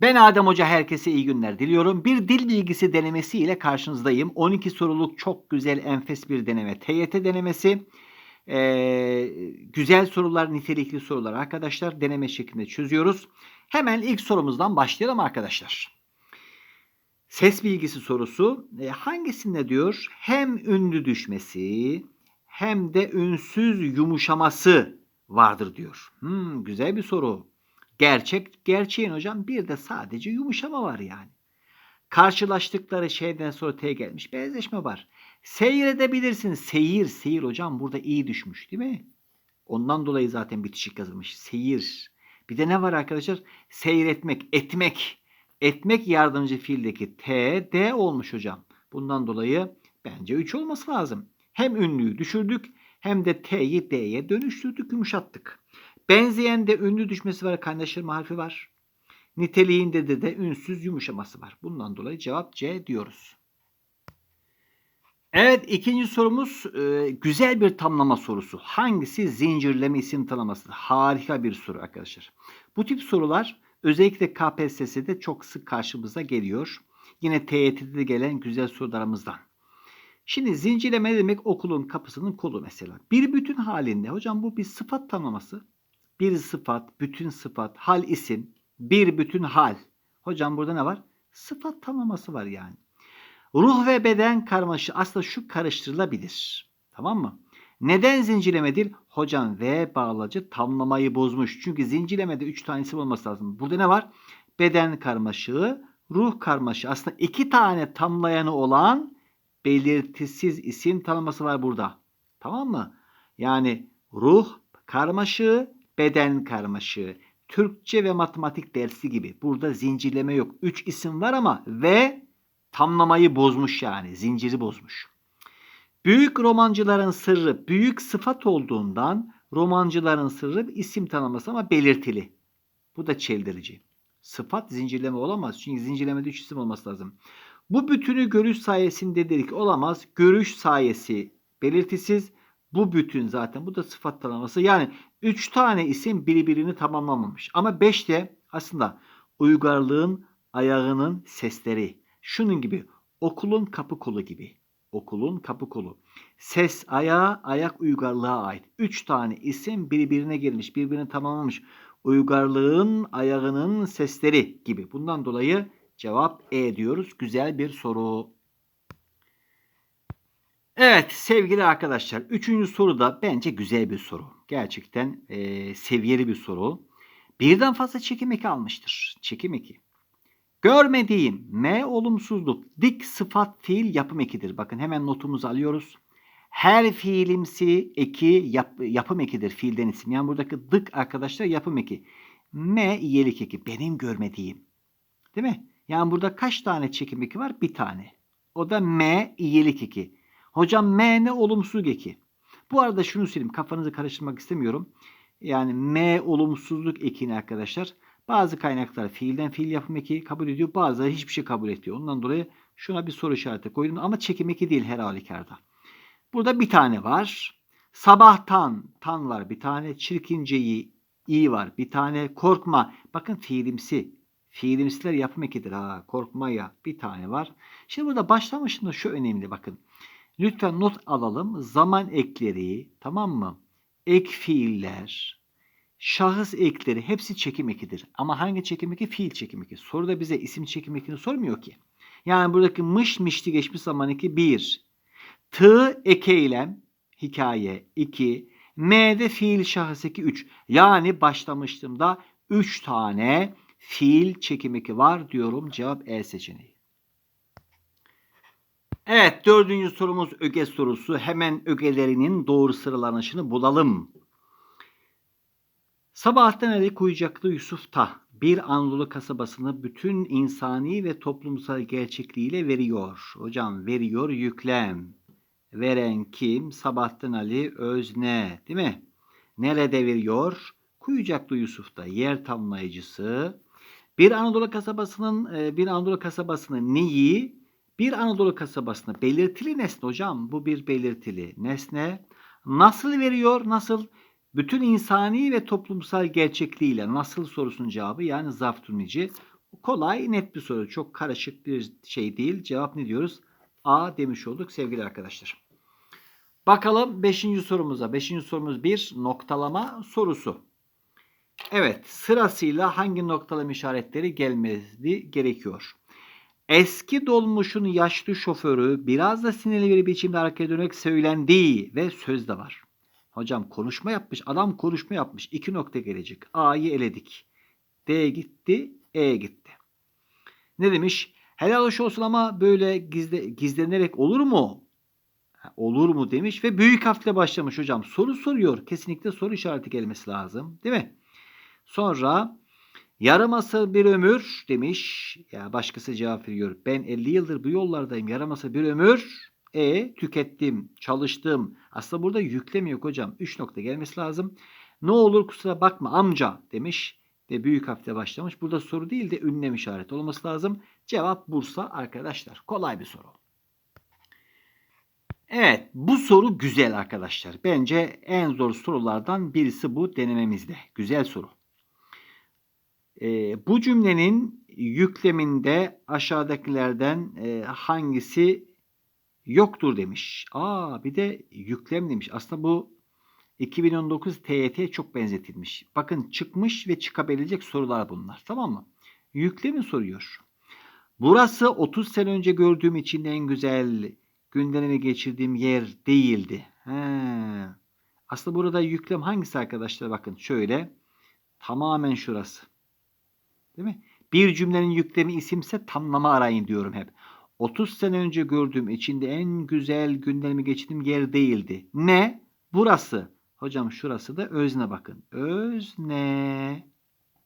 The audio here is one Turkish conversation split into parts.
Ben Adem Hoca herkese iyi günler diliyorum. Bir dil bilgisi denemesi ile karşınızdayım. 12 soruluk çok güzel enfes bir deneme. TYT denemesi. Ee, güzel sorular, nitelikli sorular arkadaşlar. Deneme şeklinde çözüyoruz. Hemen ilk sorumuzdan başlayalım arkadaşlar. Ses bilgisi sorusu. E, hangisinde diyor? Hem ünlü düşmesi hem de ünsüz yumuşaması vardır diyor. Hmm, güzel bir soru. Gerçek, gerçeğin hocam bir de sadece yumuşama var yani. Karşılaştıkları şeyden sonra T gelmiş. Benzeşme var. Seyredebilirsin. Seyir, seyir hocam burada iyi düşmüş değil mi? Ondan dolayı zaten bitişik yazılmış. Seyir. Bir de ne var arkadaşlar? Seyretmek, etmek. Etmek yardımcı fiildeki T, D olmuş hocam. Bundan dolayı bence 3 olması lazım. Hem ünlüyü düşürdük hem de T'yi D'ye dönüştürdük, yumuşattık. Benzeyen de ünlü düşmesi var, kaynaştırma harfi var. Niteliğinde de de ünsüz yumuşaması var. Bundan dolayı cevap C diyoruz. Evet ikinci sorumuz e, güzel bir tamlama sorusu. Hangisi zincirleme isim tanıması? Harika bir soru arkadaşlar. Bu tip sorular özellikle KPSS'de çok sık karşımıza geliyor. Yine TYT'de de gelen güzel sorularımızdan. Şimdi zincirleme demek? Okulun kapısının kolu mesela. Bir bütün halinde. Hocam bu bir sıfat tanımlaması. Bir sıfat, bütün sıfat, hal isim, bir bütün hal. Hocam burada ne var? Sıfat tanımlaması var yani. Ruh ve beden karmaşı aslında şu karıştırılabilir. Tamam mı? Neden zincirlemedir? Hocam V bağlacı tamlamayı bozmuş. Çünkü zincirlemede 3 tane isim olması lazım. Burada ne var? Beden karmaşığı, ruh karmaşığı. Aslında iki tane tamlayanı olan belirtisiz isim tanıması var burada. Tamam mı? Yani ruh karmaşığı, beden karmaşığı. Türkçe ve matematik dersi gibi. Burada zincirleme yok. 3 isim var ama ve tamlamayı bozmuş yani. Zinciri bozmuş. Büyük romancıların sırrı büyük sıfat olduğundan romancıların sırrı isim tanıması ama belirtili. Bu da çeldirici. Sıfat zincirleme olamaz. Çünkü zincirlemede 3 isim olması lazım. Bu bütünü görüş sayesinde dedik olamaz. Görüş sayesi belirtisiz. Bu bütün zaten bu da sıfat tanımlaması. Yani 3 tane isim birbirini tamamlamamış. Ama 5 de aslında uygarlığın ayağının sesleri. Şunun gibi okulun kapı kolu gibi. Okulun kapı kolu. Ses ayağı, ayak uygarlığa ait. 3 tane isim birbirine girmiş, birbirini tamamlamış. Uygarlığın ayağının sesleri gibi. Bundan dolayı cevap E diyoruz. Güzel bir soru. Evet sevgili arkadaşlar. Üçüncü soru da bence güzel bir soru. Gerçekten e, seviyeli bir soru. Birden fazla çekim eki almıştır. Çekim eki. Görmediğim M olumsuzluk dik sıfat fiil yapım ekidir. Bakın hemen notumuzu alıyoruz. Her fiilimsi eki yap, yapım ekidir fiilden isim. Yani buradaki dık arkadaşlar yapım eki. M iyelik eki. Benim görmediğim. Değil mi? Yani burada kaç tane çekim eki var? Bir tane. O da M iyelik eki. Hocam M ne olumsuz eki? Bu arada şunu söyleyeyim. Kafanızı karıştırmak istemiyorum. Yani M olumsuzluk ekini arkadaşlar. Bazı kaynaklar fiilden fiil yapım eki kabul ediyor. Bazıları hiçbir şey kabul etmiyor. Ondan dolayı şuna bir soru işareti koydum. Ama çekim eki değil her halükarda. Burada bir tane var. Sabahtan tan var bir tane. Çirkinceyi i var bir tane. Korkma. Bakın fiilimsi. Fiilimsiler yapım ekidir. Ha, korkmaya bir tane var. Şimdi burada başlamışında şu önemli bakın. Lütfen not alalım. Zaman ekleri tamam mı? Ek fiiller, şahıs ekleri hepsi çekim ekidir. Ama hangi çekim eki? Fiil çekim eki. Soruda bize isim çekim ekini sormuyor ki. Yani buradaki mış mışti geçmiş zaman eki 1. Tı eke eylem hikaye 2. M'de fiil şahıs eki 3. Yani başlamıştım 3 tane fiil çekim eki var diyorum. Cevap E seçeneği. Evet dördüncü sorumuz öge sorusu. Hemen ögelerinin doğru sıralanışını bulalım. Sabahattin Ali Kuyucaklı Yusuf'ta bir Anadolu kasabasını bütün insani ve toplumsal gerçekliğiyle veriyor. Hocam veriyor yüklem. Veren kim? Sabahattin Ali Özne değil mi? Nerede veriyor? Kuyucaklı Yusuf'ta yer tamlayıcısı. Bir Anadolu kasabasının e, bir Anadolu kasabasının neyi? Bir Anadolu kasabasına belirtili nesne hocam. Bu bir belirtili nesne. Nasıl veriyor? Nasıl? Bütün insani ve toplumsal gerçekliğiyle nasıl sorusunun cevabı yani zarf tümleci Kolay, net bir soru. Çok karışık bir şey değil. Cevap ne diyoruz? A demiş olduk sevgili arkadaşlar. Bakalım 5. sorumuza. 5. sorumuz bir noktalama sorusu. Evet sırasıyla hangi noktalama işaretleri gelmesi gerekiyor? Eski dolmuşun yaşlı şoförü biraz da sinirli bir biçimde hareket dönerek söylendiği ve söz de var. Hocam konuşma yapmış. Adam konuşma yapmış. İki nokta gelecek. A'yı eledik. D gitti. E gitti. Ne demiş? Helal hoş olsun ama böyle gizle, gizlenerek olur mu? Olur mu demiş ve büyük harfle başlamış hocam. Soru soruyor. Kesinlikle soru işareti gelmesi lazım. Değil mi? Sonra yarım asır bir ömür demiş. Ya başkası cevap veriyor. Ben 50 yıldır bu yollardayım. Yarım asır bir ömür. E tükettim, çalıştım. Aslında burada yükleme yok hocam. 3 nokta gelmesi lazım. Ne olur kusura bakma amca demiş ve büyük harfle başlamış. Burada soru değil de ünlem işareti olması lazım. Cevap Bursa arkadaşlar. Kolay bir soru. Evet bu soru güzel arkadaşlar. Bence en zor sorulardan birisi bu denememizde. Güzel soru. Ee, bu cümlenin yükleminde aşağıdakilerden e, hangisi yoktur demiş. Aa bir de yüklem demiş. Aslında bu 2019 TYT'ye çok benzetilmiş. Bakın çıkmış ve çıkabilecek sorular bunlar. Tamam mı? Yüklemi soruyor. Burası 30 sene önce gördüğüm için en güzel günlerimi geçirdiğim yer değildi. He. Aslında burada yüklem hangisi arkadaşlar? Bakın şöyle. Tamamen şurası. Değil mi? Bir cümlenin yüklemi isimse tamlama arayın diyorum hep. 30 sene önce gördüğüm içinde en güzel günlerimi geçirdiğim yer değildi. Ne? Burası. Hocam şurası da özne bakın. Özne.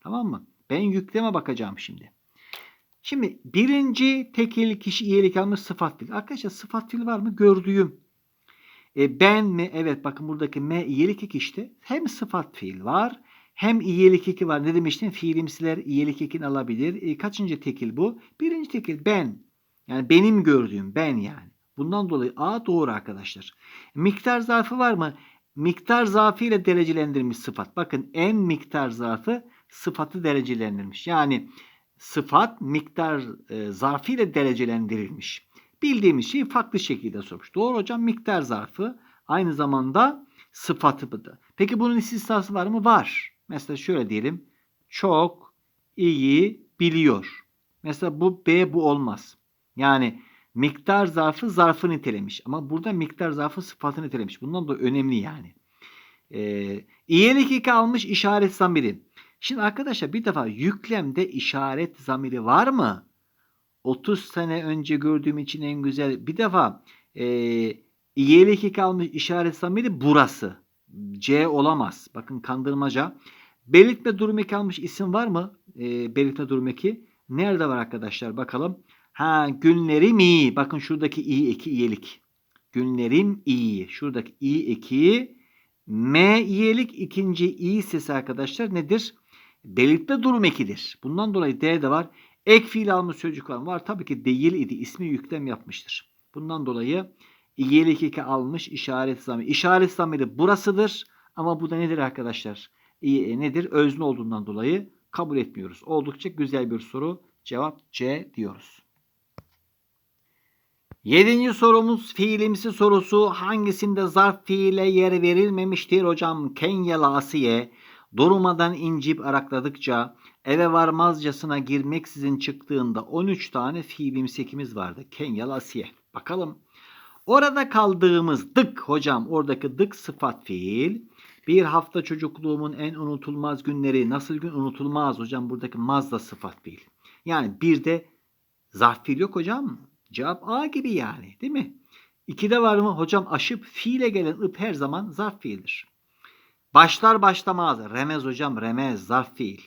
Tamam mı? Ben yükleme bakacağım şimdi. Şimdi birinci tekil kişi iyilik almış sıfat fiil. Arkadaşlar sıfat fiil var mı? Gördüğüm. E, ben mi? Evet bakın buradaki me iyilik eki işte. Hem sıfat fiil var hem iyilik eki var. Ne demiştim? Fiilimsiler iyilik ekini alabilir. E, kaçıncı tekil bu? Birinci tekil ben. Yani benim gördüğüm ben yani. Bundan dolayı A doğru arkadaşlar. Miktar zarfı var mı? Miktar zarfı ile derecelendirilmiş sıfat. Bakın en miktar zarfı sıfatı derecelendirmiş. Yani sıfat miktar e, zarfı ile derecelendirilmiş. Bildiğimiz şeyi farklı şekilde sormuş. Doğru hocam miktar zarfı aynı zamanda sıfatı da. Peki bunun istisnası var mı? Var. Mesela şöyle diyelim. Çok iyi biliyor. Mesela bu B bu olmaz. Yani miktar zarfı zarfı nitelemiş. Ama burada miktar zarfı sıfatı nitelemiş. Bundan da önemli yani. Ee, iyilik iki almış işaret zamiri. Şimdi arkadaşlar bir defa yüklemde işaret zamiri var mı? 30 sene önce gördüğüm için en güzel. Bir defa e, iyilik iki almış işaret zamiri burası. C olamaz. Bakın kandırmaca. Belirtme durum eki almış isim var mı? E, belirtme durum eki. Nerede var arkadaşlar? Bakalım. Ha günlerim iyi. Bakın şuradaki iyi eki iyilik. Günlerim iyi. Şuradaki iyi eki M iyilik ikinci iyi sesi arkadaşlar nedir? Belirtme durum ekidir. Bundan dolayı D de var. Ek fiil almış sözcük var mı? Var. Tabii ki değil idi. İsmi yüklem yapmıştır. Bundan dolayı iyilik eki almış işaret zamiri. İşaret zamiri burasıdır. Ama bu da nedir arkadaşlar? İyi, nedir? Özne olduğundan dolayı kabul etmiyoruz. Oldukça güzel bir soru. Cevap C diyoruz. Yedinci sorumuz fiilimsi sorusu hangisinde zarf fiile yer verilmemiştir hocam? Kenyalı Asiye durmadan incip arakladıkça eve varmazcasına girmeksizin çıktığında 13 tane fiilimsi ekimiz vardı. Kenyalı Asiye. Bakalım. Orada kaldığımız dık hocam oradaki dık sıfat fiil. Bir hafta çocukluğumun en unutulmaz günleri nasıl gün unutulmaz hocam buradaki maz da sıfat fiil. Yani bir de zarf fiil yok hocam. Cevap A gibi yani değil mi? İkide var mı? Hocam aşıp fiile gelen ıp her zaman zarf fiildir. Başlar başlamaz. Remez hocam remez zarf fiil.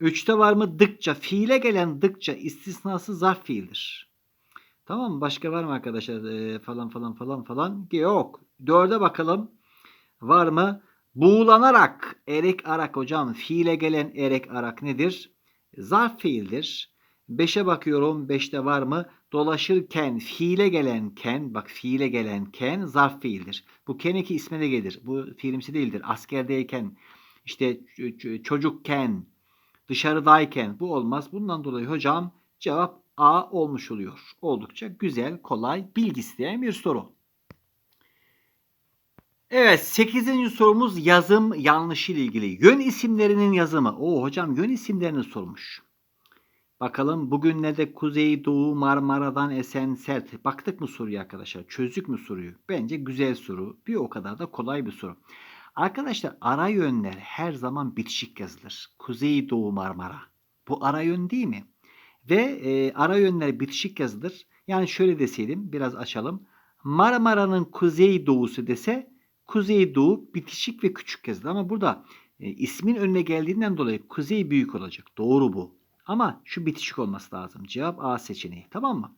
Üçte var mı? Dıkça. Fiile gelen dıkça istisnası zarf fiildir. Tamam? Başka var mı arkadaşlar? Ee, falan falan falan falan. Yok. Dörde bakalım. Var mı? Buğulanarak. Erek arak hocam. Fiile gelen erek arak nedir? Zarf fiildir. Beşe bakıyorum. Beşte var mı? Dolaşırken fiile gelen ken, bak fiile gelen ken zarf fiildir. Bu ken eki isme de gelir. Bu fiilimsi değildir. Askerdeyken, işte çocukken, Dışarıdayken bu olmaz. Bundan dolayı hocam cevap A olmuş oluyor. Oldukça güzel, kolay, bilgi isteyen bir soru. Evet 8. sorumuz yazım yanlışı ile ilgili. Yön isimlerinin yazımı. Oo hocam yön isimlerini sormuş. Bakalım bugün ne de Kuzey Doğu Marmara'dan esen sert. Baktık mı soruyu arkadaşlar? Çözdük mü soruyu? Bence güzel soru. Bir o kadar da kolay bir soru. Arkadaşlar ara yönler her zaman bitişik yazılır. Kuzey Doğu Marmara. Bu ara yön değil mi? Ve e, ara yönler bitişik yazılır. Yani şöyle deseydim biraz açalım. Marmara'nın kuzey doğusu dese kuzey doğu bitişik ve küçük yazılır. Ama burada e, ismin önüne geldiğinden dolayı kuzey büyük olacak. Doğru bu. Ama şu bitişik olması lazım. Cevap A seçeneği. Tamam mı?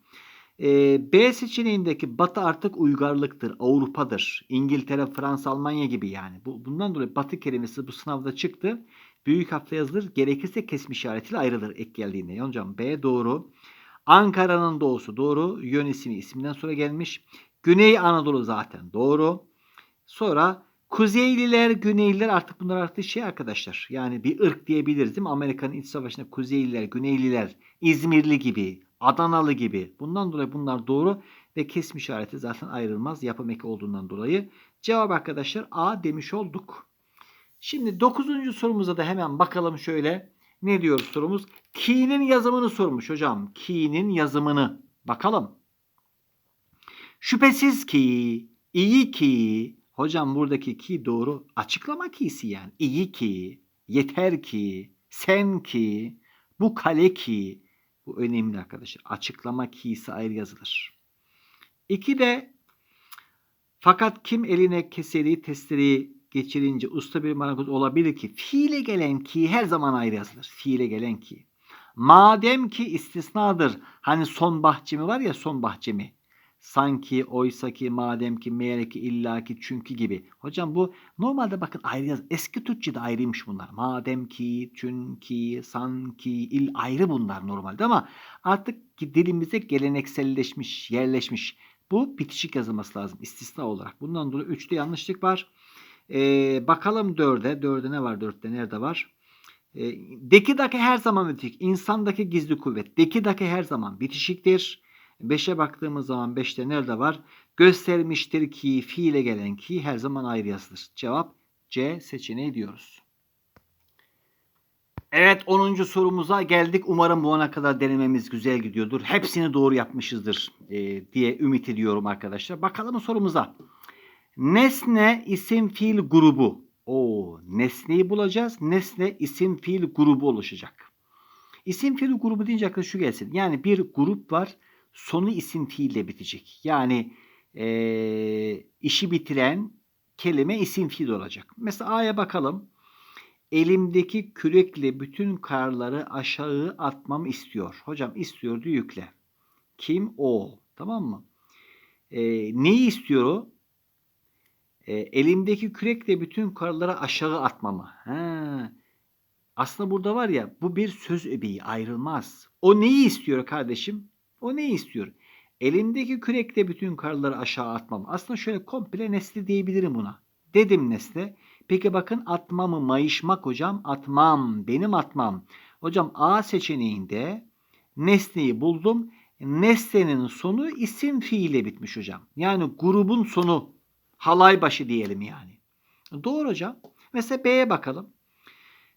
Ee, B seçeneğindeki Batı artık uygarlıktır, Avrupa'dır. İngiltere, Fransa, Almanya gibi yani. Bu, bundan dolayı Batı kelimesi bu sınavda çıktı. Büyük harfle yazılır. Gerekirse kesme işaretiyle ayrılır ek geldiğinde. Hocam B doğru. Ankara'nın doğusu doğru. Yön ismi isminden sonra gelmiş. Güney Anadolu zaten doğru. Sonra Kuzeyliler, Güneyliler artık bunlar artık şey arkadaşlar. Yani bir ırk diyebiliriz değil mi? Amerika'nın iç savaşında Kuzeyliler, Güneyliler, İzmirli gibi, Adanalı gibi. Bundan dolayı bunlar doğru ve kesme işareti zaten ayrılmaz yapım eki olduğundan dolayı. Cevap arkadaşlar A demiş olduk. Şimdi 9. sorumuza da hemen bakalım şöyle. Ne diyor sorumuz? Ki'nin yazımını sormuş hocam. Ki'nin yazımını. Bakalım. Şüphesiz ki, iyi ki, hocam buradaki ki doğru açıklama ki'si yani. İyi ki, yeter ki, sen ki, bu kale ki. Bu önemli arkadaşlar. Açıklama ki'si ayrı yazılır. İki de fakat kim eline keseri, testereyi geçirince usta bir marangoz olabilir ki fiile gelen ki her zaman ayrı yazılır. Fiile gelen ki. Madem ki istisnadır. Hani son bahçemi var ya son bahçemi. Sanki, oysa ki, madem ki, meğer ki, illa ki, çünkü gibi. Hocam bu normalde bakın ayrı yaz. Eski Türkçe'de ayrıymış bunlar. Madem ki, çünkü, sanki, il ayrı bunlar normalde ama artık dilimize gelenekselleşmiş, yerleşmiş. Bu bitişik yazılması lazım istisna olarak. Bundan dolayı 3'te yanlışlık var. Ee, bakalım 4'e. 4'e ne var 4'te? Nerede var? E, deki daki her zaman bitişik. İnsandaki gizli kuvvet. Deki daki her zaman bitişiktir. 5'e baktığımız zaman 5'te nerede var? Göstermiştir ki fiile gelen ki her zaman ayrı yazılır. Cevap C seçeneği diyoruz. Evet 10. sorumuza geldik. Umarım bu ana kadar denememiz güzel gidiyordur. Hepsini doğru yapmışızdır e, diye ümit ediyorum arkadaşlar. Bakalım sorumuza. Nesne isim fiil grubu. O nesneyi bulacağız. Nesne isim fiil grubu oluşacak. İsim fiil grubu deyince aklı şu gelsin. Yani bir grup var. Sonu isim fiille bitecek. Yani e, işi bitiren kelime isim fiil olacak. Mesela A'ya bakalım. Elimdeki kürekle bütün karları aşağı atmamı istiyor. Hocam istiyordu yükle. Kim? O. Tamam mı? E, neyi istiyor o? E, elimdeki kürekle bütün karları aşağı atmamı. Ha. Aslında burada var ya bu bir söz öbeği ayrılmaz. O neyi istiyor kardeşim? O neyi istiyor? Elimdeki kürekle bütün karları aşağı atmam. Aslında şöyle komple nesli diyebilirim buna. Dedim nesne. Peki bakın atmamı mayışmak hocam. Atmam. Benim atmam. Hocam A seçeneğinde nesneyi buldum. Nesnenin sonu isim fiile bitmiş hocam. Yani grubun sonu halay başı diyelim yani. Doğru hocam. Mesela B'ye bakalım.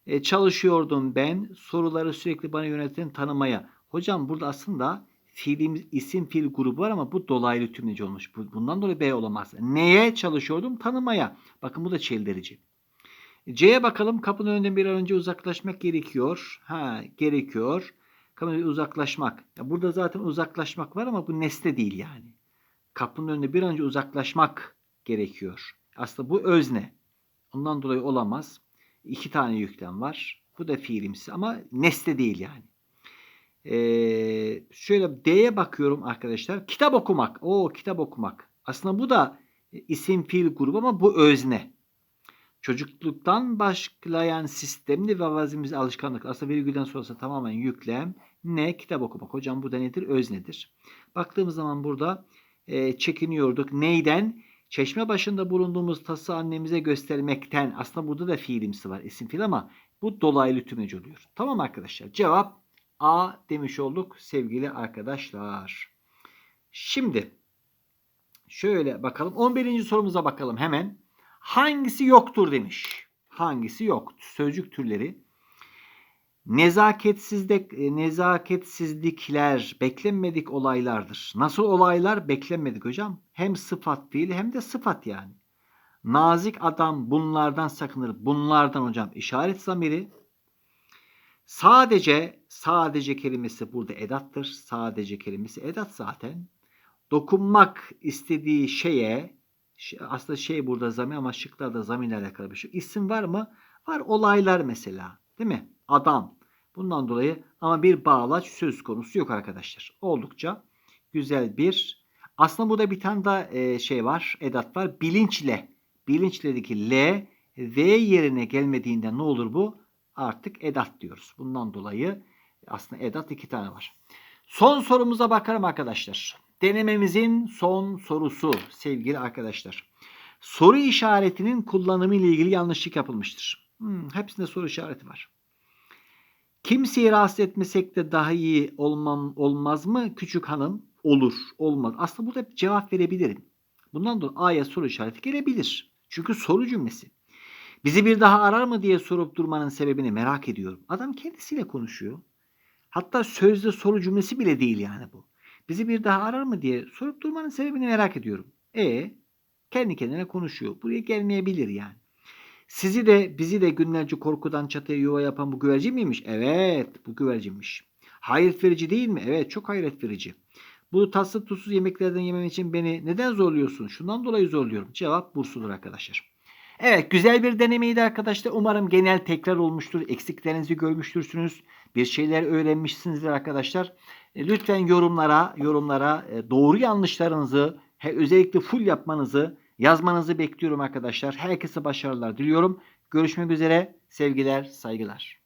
E, çalışıyordum ben. Soruları sürekli bana yöneten tanımaya. Hocam burada aslında fiilimiz isim fiil grubu var ama bu dolaylı tümleci olmuş. Bundan dolayı B olamaz. Neye çalışıyordum? Tanımaya. Bakın bu da çeldirici. C'ye bakalım. Kapının önünden bir an önce uzaklaşmak gerekiyor. Ha, gerekiyor. Kapının uzaklaşmak. Ya burada zaten uzaklaşmak var ama bu nesne değil yani. Kapının önünde bir an önce uzaklaşmak gerekiyor. Aslında bu özne. Ondan dolayı olamaz. İki tane yüklem var. Bu da fiilimsi ama nesne değil yani. Ee, şöyle D'ye bakıyorum arkadaşlar. Kitap okumak. O kitap okumak. Aslında bu da isim fiil grubu ama bu özne. Çocukluktan başlayan sistemli ve vazimiz alışkanlık. Aslında virgülden sonrası tamamen yüklem. Ne? Kitap okumak. Hocam burada nedir? Öznedir. Baktığımız zaman burada e, çekiniyorduk. Neyden? Çeşme başında bulunduğumuz tası annemize göstermekten. Aslında burada da fiilimsi var. isim fiil ama Bu dolaylı tümleci oluyor. Tamam arkadaşlar. Cevap A demiş olduk sevgili arkadaşlar. Şimdi şöyle bakalım. 11. sorumuza bakalım hemen. Hangisi yoktur demiş. Hangisi yok? Sözcük türleri. Nezaketsizlik, e, nezaketsizlikler beklenmedik olaylardır. Nasıl olaylar? Beklenmedik hocam. Hem sıfat fiili hem de sıfat yani. Nazik adam bunlardan sakınır. Bunlardan hocam işaret zamiri. Sadece, sadece kelimesi burada edattır. Sadece kelimesi edat zaten. Dokunmak istediği şeye, aslında şey burada zamir ama şıklarda zamirle alakalı bir şey. İsim var mı? Var olaylar mesela. Değil mi? Adam. Bundan dolayı ama bir bağlaç söz konusu yok arkadaşlar. Oldukça güzel bir. Aslında burada bir tane daha e, şey var. Edat var. Bilinçle. Bilinçledeki L V yerine gelmediğinde ne olur bu? Artık edat diyoruz. Bundan dolayı aslında edat iki tane var. Son sorumuza bakalım arkadaşlar. Denememizin son sorusu sevgili arkadaşlar. Soru işaretinin kullanımı ile ilgili yanlışlık yapılmıştır. Hmm, hepsinde soru işareti var. Kimseyi rahatsız etmesek de daha iyi olmam, olmaz mı? Küçük hanım olur, olmaz. Aslında burada bir cevap verebilirim. Bundan dolayı A'ya soru işareti gelebilir. Çünkü soru cümlesi. Bizi bir daha arar mı diye sorup durmanın sebebini merak ediyorum. Adam kendisiyle konuşuyor. Hatta sözde soru cümlesi bile değil yani bu. Bizi bir daha arar mı diye sorup durmanın sebebini merak ediyorum. E kendi kendine konuşuyor. Buraya gelmeyebilir yani. Sizi de bizi de günlerce korkudan çatıya yuva yapan bu güvercin miymiş? Evet bu güvercinmiş. Hayret verici değil mi? Evet çok hayret verici. Bu tatlı tuzsuz yemeklerden yemem için beni neden zorluyorsun? Şundan dolayı zorluyorum. Cevap bursudur arkadaşlar. Evet güzel bir denemeydi arkadaşlar. Umarım genel tekrar olmuştur. Eksiklerinizi görmüştürsünüz. Bir şeyler öğrenmişsinizdir arkadaşlar. E, Lütfen yorumlara yorumlara e, doğru yanlışlarınızı özellikle full yapmanızı yazmanızı bekliyorum arkadaşlar. Herkese başarılar diliyorum. Görüşmek üzere. Sevgiler, saygılar.